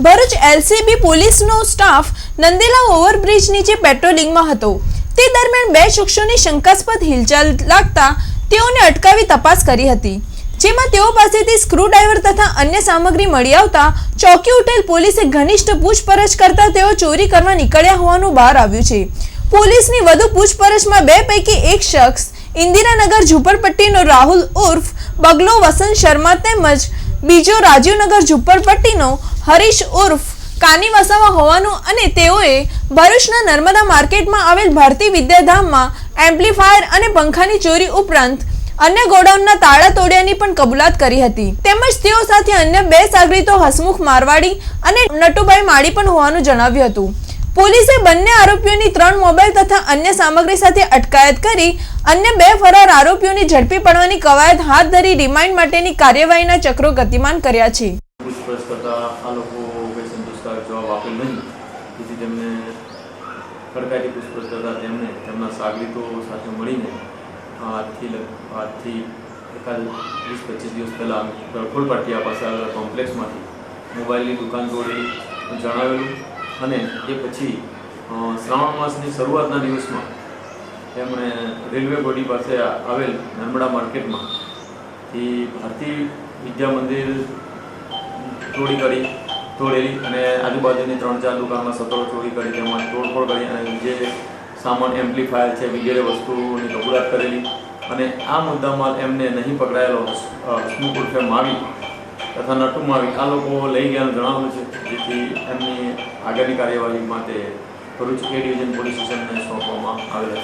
Bharuch LCB પોલીસનો staff Nandela overbridge નીચે પેટ્રોલિંગમાં હતો, તે દરમિયાન બે શખ્સોની શંકાસ્પદ હિલચાલ લાગતા તેઓને અટકાવી તપાસ કરી હતી, જેમાં તેઓ પાસેથી સ્ક્રૂડ્રાઈવર તથા અન્ય સામગ્રી મળી આવતા ચોકી ઉઠેલ પોલીસે ઘનિષ્ઠ પૂછપરછ કરતા તેઓ ચોરી કરવા નીકળ્યા હોવાનું બહાર આવ્યું છે. પોલીસની વધુ પૂછપરછમાં બે પૈકી એક શખ્સ ઇન્દિરાનગર ઝુંપડપટ્ટીનો રાહુલ ઉર્ફ, બગલો વસંત શર્મા તેમજ બીજો રાજીવનગર ઝુંપડપટ્ટીનો હરીશ ઉર્ફ કાની વસાવા હોવાનું અને તેઓએ ભરૂચના નર્મદા માર્કેટમાં આવેલ ભારતી વિદ્યાધામમાં એમ્પ્લીફાયર અને પંખાની ચોરી ઉપરાંત અન્ય ગોડાઉનના તાળા તોડ્યાની પણ કબૂલાત કરી હતી. તેમજ તેઓ સાથે અન્ય બે સાગરીતો હસમુખ મારવાડી અને નટુભાઈ માળી પણ હોવાનું જણાવ્યું હતું. પોલીસે બંને આરોપીઓની ત્રણ મોબાઈલ તથા અન્ય સામગ્રી સાથે અટકાયત કરી અન્ય બે ફરાર આરોપીઓની ઝડપી પડવાની કવાયત હાથ ધરી રિમાન્ડ માટેની કાર્યવાહીના ચક્રો ગતિમાન કર્યા છે. પૂછપરછ પૂછપરછ કરતા તેમને તેમના સાગરીતો સાથે મળીને આજથી આજથી એકાદ વીસ પચીસ દિવસ પહેલાં ગળખોડ પાટિયા પાસે આવેલા કોમ્પ્લેક્સમાંથી મોબાઈલની દુકાન તોડી જણાવેલું અને એ પછી શ્રાવણ માસની શરૂઆતના દિવસમાં તેમણે રેલવે બોડી પાસે આવેલ નર્મદા માર્કેટમાં થી ભારતી વિદ્યા મંદિર ચોરી કરી, તોડેલી અને આજુબાજુની ત્રણ ચાર દુકાનમાં સતત ચોરી કરી, તેમાં તોડફોડ કરી અને જે સામાન એમ્પ્લીફાયર છે, વગેરે વસ્તુઓની કબૂલાત કરેલી અને આ મુદ્દામાં એમને નહીં પકડાયેલો હસમુખ ઉર્ફે માવી તથા નટુ આવી આ લોકો લઈ ગયાનું જણાવ્યું છે જેથી એમની આગળની કાર્યવાહી માટે ભરૂચ એ ડિવિઝન પોલીસ સ્ટેશનને સોંપવામાં આવેલા છે.